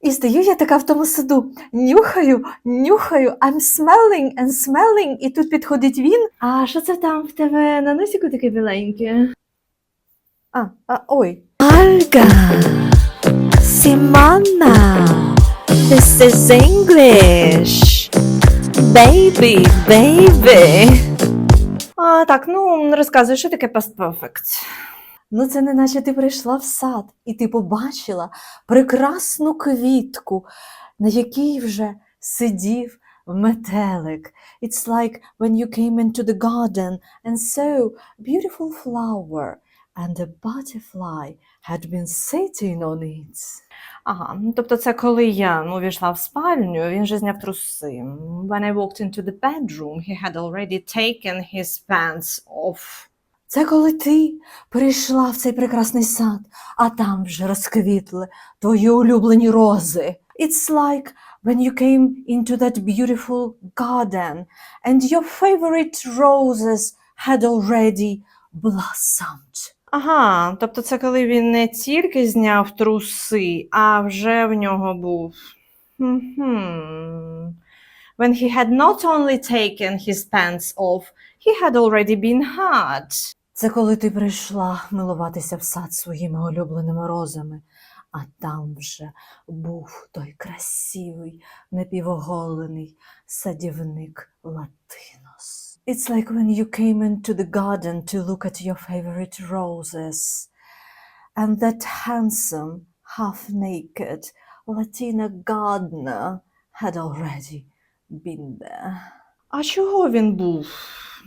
І стою я така в тому саду, нюхаю, нюхаю, I'm smelling and smelling, і тут підходить він. А що це там в тебе на носику таке біленьке? А, а ой. Olga, Simona, this is English. Baby, baby. А, так, ну розказуй, що таке past perfect? Ну, це не наче ти прийшла в сад, і ти побачила прекрасну квітку, на якій вже сидів метелик. It's like when you came into the garden and saw a beautiful flower, and a butterfly had been sitting on it. Ага, ну, тобто це коли я ну, увійшла в спальню, він же зняв труси. When I walked into the bedroom, he had already taken his pants off. Це коли ти прийшла в цей прекрасний сад, а там вже розквітли твої улюблені рози. It's like when you came into that beautiful garden and your favorite roses had already blossomed. Ага, тобто це коли він не тільки зняв труси, а вже в нього був. When he had not only taken his pants off, he had already been hot. Це коли ти прийшла милуватися в сад своїми улюбленими розами, а там вже був той красивий, напівоголений садівник Латинос. It's like when you came into the garden to look at your favorite roses, and that handsome, half-naked Latina gardener had already been there. А чого він був,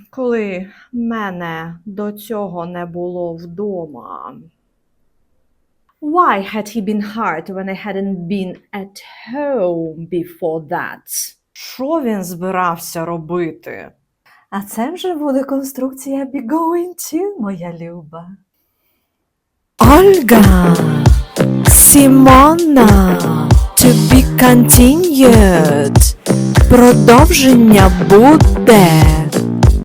коли мене до цього не було вдома? Why had he been hurt when I hadn't been at home before that? Що він збирався робити? А це вже буде конструкція be going to, моя люба. Olga, Simona, to be continued. Продовження буде.